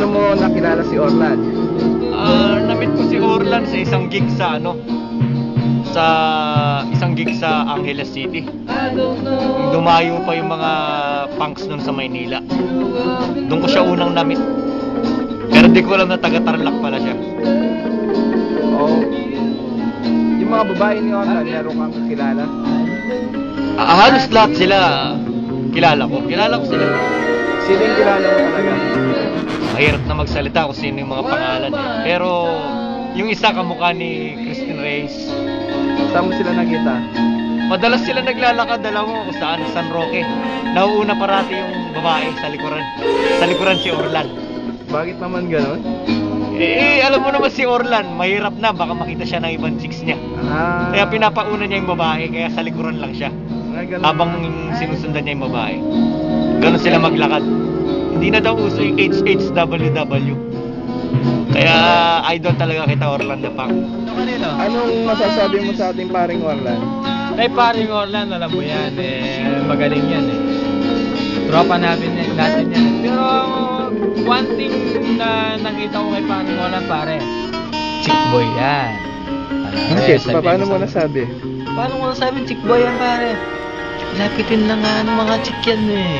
Paano mo nakilala si Orlan? Ah, namit ko si Orlan sa isang gig sa ano sa isang gig sa Angeles City. Dumayo pa yung mga punks nun sa Maynila. Doon ko siya unang namit. Pero di ko alam na taga Tarlac pala siya. O yung mga babae ni Orlan, meron kang kakilala? Ah, halos lahat sila kilala ko. Kilala ko sila. Sino yung kilala mo talaga? Mahirap na magsalita kung sino yung mga pangalan eh. Pero yung isa kamukha ni Christine Reyes. Saan mo sila nakita? Madalas sila naglalakad, alam mo, kung saan, San Roque. Nauuna parati yung babae sa likuran. Sa likuran si Orlan. Bakit naman ganon? Eh, alam mo naman si Orlan, mahirap na, baka makita siya ng ibang chicks niya. Ah, Kaya pinapauna niya yung babae, kaya sa likuran lang siya. ah, ganun. Habang sinusundan niya yung babae. Ganon sila maglakad. Hindi na daw uso yung HHWW. Kaya idol talaga kita Orlan na pang. Anong masasabi mo sa ating paring Orlan? Kay paring Orlan, alam mo yan, eh, magaling yan eh. Tropa natin, natin yan. Pero, one thing na nakita ko kay paring Orlan, pare, chick boy yan. Bakit? eh, sabihin Paano mo sa- nasabi? Paano mo nasabi chick boy yan, pare? Lapitin na nga ng mga chick yan eh.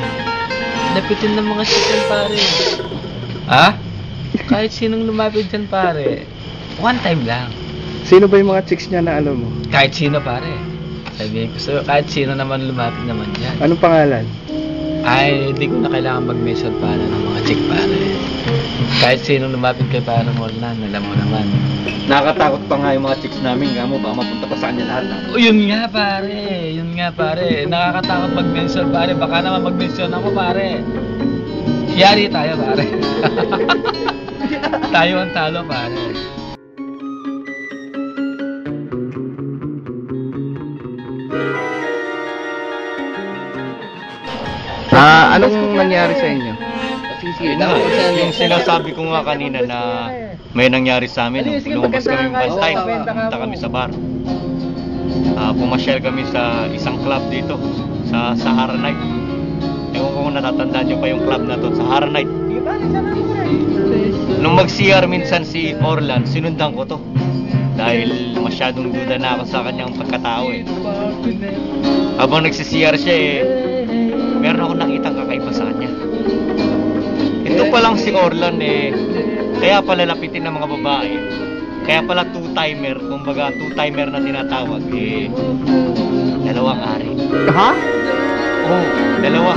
Lapitin ng mga chick yan, pare. Ha? Kahit sinong lumapit dyan, pare. One time lang. Sino ba yung mga chicks niya na alam mo? Kahit sino, pare. Sabihin ko sa'yo, kahit sino naman lumapit naman dyan. Anong pangalan? Ay, hindi ko na kailangan mag-mention para ng mga chick, pare. Kahit sino lumapit kay para mo na, alam mo naman. Nakakatakot pa nga yung mga chicks namin, kamo ba mapunta pa sa kanya lahat. O, yun nga, pare. Yun nga, pare. Nakakatakot mag-mention, pare. Baka naman mag-mention ako, pare. Yari tayo, pare. tayo ang talo, pare. Ah, anong nangyari sa inyo? Yun nga, yung sinasabi ko nga kanina na may nangyari sa amin. Nung lumabas kami yung bantay, punta kami sa bar. Ah, pumasyal kami sa isang club dito, sa Sahara Night. Ewan ko kung natatandaan nyo pa yung club na to, Sahara Night. Nung mag-CR minsan si Orlan, sinundan ko to. Dahil masyadong duda na ako sa kanyang pagkatao eh. Habang nagsi-CR siya eh, meron ako nakitang kakaiba sa kanya. Ito pa lang si Orlan eh, kaya pala lapitin ng mga babae. Kaya pala two-timer, kumbaga two-timer na tinatawag eh, dalawang ari. Ha? Oo, oh, dalawa.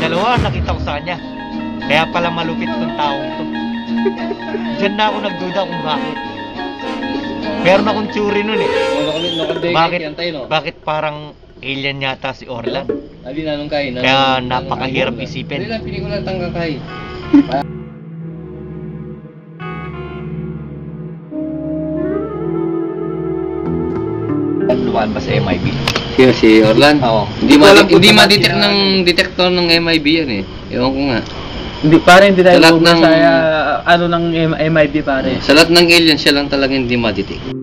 Dalawa ang nakita ko sa kanya. Kaya pala malupit tong taong to. Diyan na ako nagduda kung bakit. Meron akong tsuri nun eh. Bakit, bakit parang alien yata si Orlan? Abi na nung kain. Kaya napakahirap isipin. Hindi lang, lang tangga kay. Lumaan ba sa MIB? Sino si Orlan? Oo. Hindi ma hindi ma-detect natin. ng detector ng MIB yan eh. Ewan ko nga. Hindi, pare, hindi tayo Sa ng- sa, ano ng MIB, pare. Sa lahat ng alien, siya lang talaga hindi ma-detect.